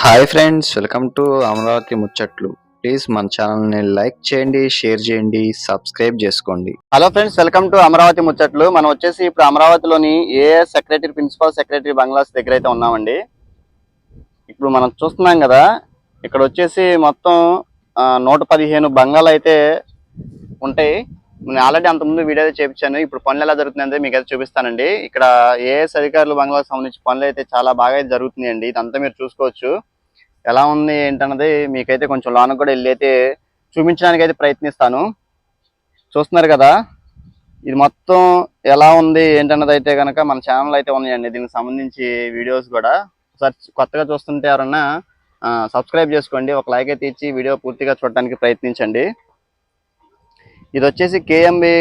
Hi friends welcome to Amaravati ముచ్చట్లు. Please మన ఛానల్ని లైక్ చేయండి షేర్ చేయండి సబ్స్క్రైబ్ చేసుకోండి. Hello friends welcome to Amaravati ముచ్చట్లు. మనం వచ్చేసి ఇప్పుడు అమరావతిలోని AS secretary principal secretary bungalows దగ్గర అయితే ఉన్నామండి. ఇప్పుడు మనం చూస్తున్నాం కదా ఇక్కడ వచ్చేసి మొత్తం నూట పదిహేను బంగ్లాలు అయితే ఉంటాయి. నేను ఆల్రెడీ అంతకుముందు వీడియో అయితే ఇప్పుడు పనులు ఎలా జరుగుతుందంటే మీకు అయితే చూపిస్తానండి. ఇక్కడ ఏఎస్ అధికారులు బంగ్లాకు సంబంధించి పనులు అయితే చాలా బాగా అయితే జరుగుతున్నాయండి. ఇదంతా మీరు చూసుకోవచ్చు. ఎలా ఉంది ఏంటన్నది మీకైతే కొంచెం లోనకు కూడా వెళ్ళి అయితే చూపించడానికి అయితే ప్రయత్నిస్తాను. చూస్తున్నారు కదా? ఇది మొత్తం ఎలా ఉంది ఏంటన్నది అయితే కనుక మన ఛానల్ అయితే ఉన్నాయండి. దీనికి సంబంధించి వీడియోస్ కూడా. సర్చ్ కొత్తగా చూస్తుంటే ఎవరన్నా సబ్స్క్రైబ్ చేసుకోండి. ఒక లైక్ అయితే ఇచ్చి వీడియో పూర్తిగా చూడడానికి ప్రయత్నించండి. ఇది వచ్చేసి కేఎంబి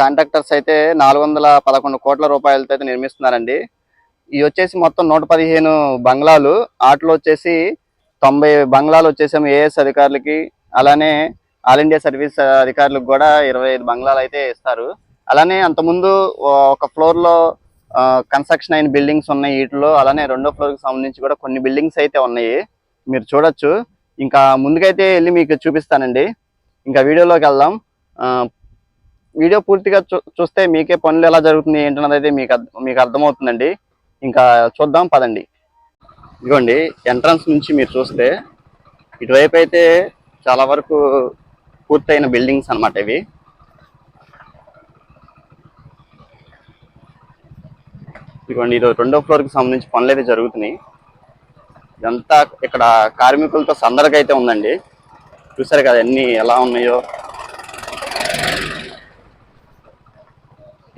కాంట్రాక్టర్స్ అయితే నాలుగు వందల పదకొండు కోట్ల రూపాయలతో అయితే నిర్మిస్తున్నారండి. ఇవి వచ్చేసి మొత్తం నూట పదిహేను బంగ్లాలు. వాటిలో వచ్చేసి తొంభై బంగ్లాలు వచ్చేసాము ఏఎస్ అధికారులకి. అలానే ఆల్ ఇండియా సర్వీస్ అధికారులకు కూడా ఇరవై ఐదు బంగ్లాలు అయితే ఇస్తారు. అలానే అంతకుముందు ఒక ఫ్లోర్లో కన్స్ట్రక్షన్ అయిన బిల్డింగ్స్ ఉన్నాయి వీటిలో. అలానే రెండో ఫ్లోర్కి సంబంధించి కూడా కొన్ని బిల్డింగ్స్ అయితే ఉన్నాయి. మీరు చూడొచ్చు. ఇంకా ముందుకైతే వెళ్ళి మీకు చూపిస్తానండి. ఇంకా వీడియోలోకి వెళ్దాం. వీడియో పూర్తిగా చూస్తే మీకే పనులు ఎలా జరుగుతుంది ఏంటన్నది అయితే మీకు మీకు అర్థమవుతుందండి. ఇంకా చూద్దాం పదండి. ఇదిగోండి ఎంట్రన్స్ నుంచి మీరు చూస్తే ఇటువైపు అయితే చాలా వరకు పూర్తయిన బిల్డింగ్స్ అన్నమాట ఇవి. ఇదిగోండి ఇది రెండో ఫ్లోర్కి సంబంధించి పనులు అయితే జరుగుతున్నాయి. ఇదంతా ఇక్కడ కార్మికులతో సందడిగా అయితే ఉందండి. చూసారు కదా అన్ని ఎలా ఉన్నాయో.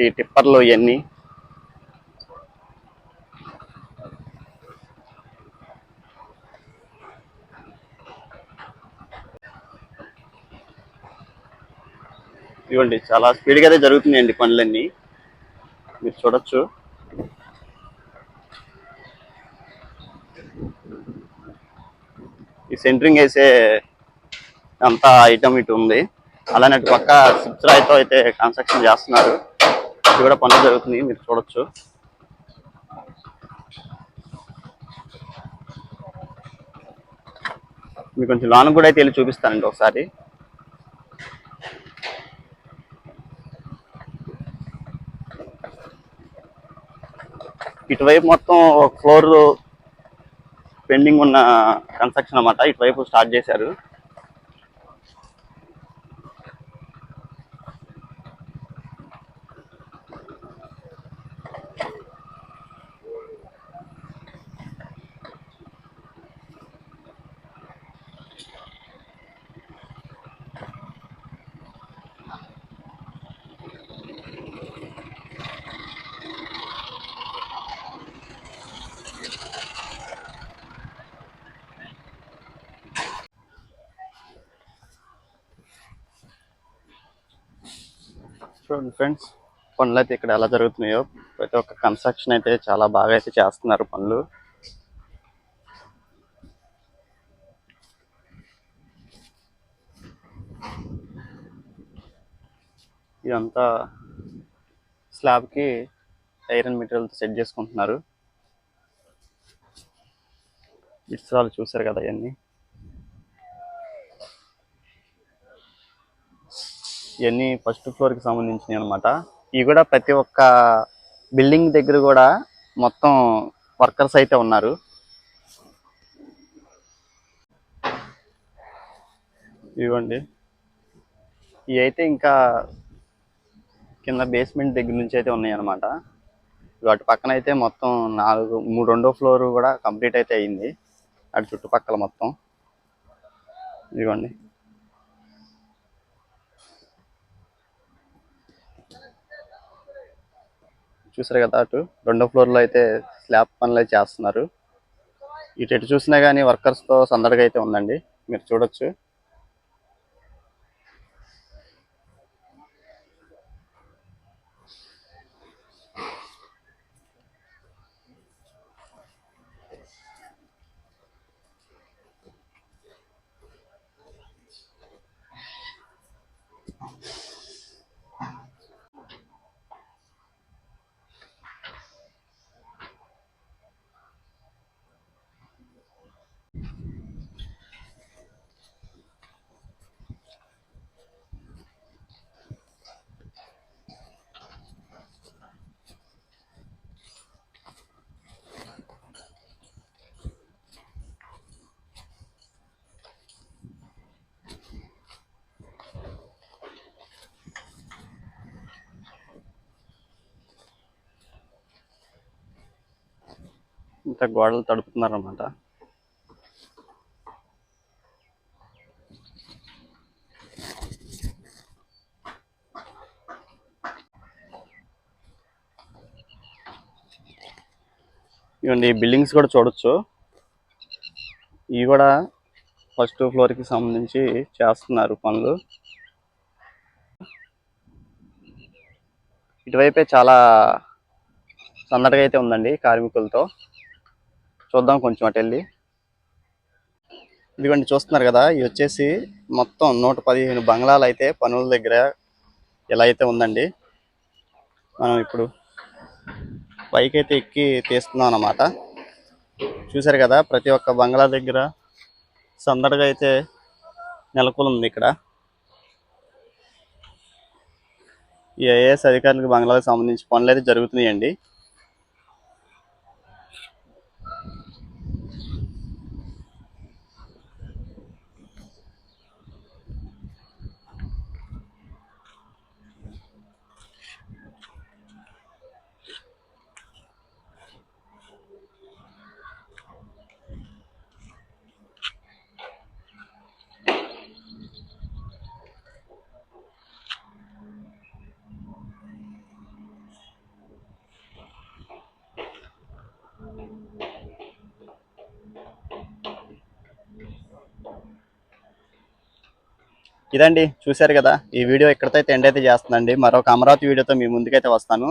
ఈ టిప్పర్లు ఇవన్నీ ఇవ్వండి చాలా స్పీడ్గా అయితే జరుగుతున్నాయండి పనులన్నీ. మీరు చూడొచ్చు. ఈ సెంటరింగ్ వేసే అంతా ఐటమ్ ఇటు ఉంది. అలానే అటు పక్క సిప్స్ రాయితో అయితే కన్స్ట్రక్షన్ చేస్తున్నారు. ఇక్కడ కూడా పనులు జరుగుతుంది మీరు చూడొచ్చు. మీకు కొంచెం లోన కూడా అయితే వెళ్ళి చూపిస్తానండి ఒకసారి. ఇటువైపు మొత్తం ఒక ఫ్లోర్ పెండింగ్ ఉన్న కన్స్ట్రక్షన్ అన్నమాట. ఇటువైపు స్టార్ట్ చేశారు. చూడండి ఫ్రెండ్స్ పనులు అయితే ఇక్కడ ఎలా జరుగుతున్నాయో. ప్రతి ఒక్క కన్స్ట్రక్షన్ అయితే చాలా బాగా అయితే చేస్తున్నారు పనులు. ఇదంతా స్లాబ్కి ఐరన్ మెటీరియల్ సెట్ చేసుకుంటున్నారు. ఇట్స్ వాళ్ళు చూసారు కదా ఇవన్నీ. ఇవన్నీ ఫస్ట్ ఫ్లోర్కి సంబంధించినవి అనమాట ఇవి కూడా ప్రతి ఒక్క బిల్డింగ్ దగ్గర కూడా మొత్తం వర్కర్స్ అయితే ఉన్నారు. ఇవ్వండి. ఇవి అయితే ఇంకా కింద బేస్మెంట్ దగ్గర నుంచి అయితే ఉన్నాయి అనమాట వాటి పక్కన అయితే మొత్తం నాలుగు మూడు రెండో ఫ్లోర్ కూడా కంప్లీట్ అయితే అయింది. అటు చుట్టుపక్కల మొత్తం. ఇదిగోండి చూసారు కదా అటు. రెండో ఫ్లోర్లో అయితే స్లాబ్ పనులు అయితే చేస్తున్నారు. ఇటు ఎటు చూసినా కానీ వర్కర్స్తో సందడిగా అయితే ఉందండి. మీరు చూడొచ్చు. ఇంత గోడలు తడుపుతున్నారన్నమాట. ఇవ్వండి బిల్డింగ్స్ కూడా చూడొచ్చు. ఇవి కూడా ఫస్ట్ ఫ్లోర్కి సంబంధించి చేస్తున్నారు పనులు. ఇటువైపే చాలా సందడిగా అయితే ఉందండి కార్మికులతో. చూద్దాం కొంచెం అటు వెళ్ళి. ఇదిగోండి చూస్తున్నారు కదా ఇది వచ్చేసి మొత్తం నూట పదిహేను బంగ్లాలు అయితే పనుల దగ్గర ఇలా అయితే ఉందండి. మనం ఇప్పుడు పైకి అయితే ఎక్కి తీస్తున్నాం అన్నమాట. చూశారు కదా ప్రతి ఒక్క బంగ్లా దగ్గర సందడిగా అయితే నెలకొలుంది ఉంది ఇక్కడ. ఈ ఐఏఎస్ అధికారులకు బంగ్లాకు సంబంధించి పనులు అయితే జరుగుతున్నాయండి. ఇదండి చూశారు కదా ఈ వీడియో ఇక్కడితో అయితే ఎండ్ అయితే చేస్తుందండి మరొక అమరావతి వీడియోతో మీ ముందుకైతే వస్తాను.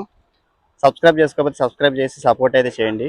సబ్స్క్రైబ్ చేసుకోకపోతే సబ్స్క్రైబ్ చేసి సపోర్ట్ అయితే చేయండి.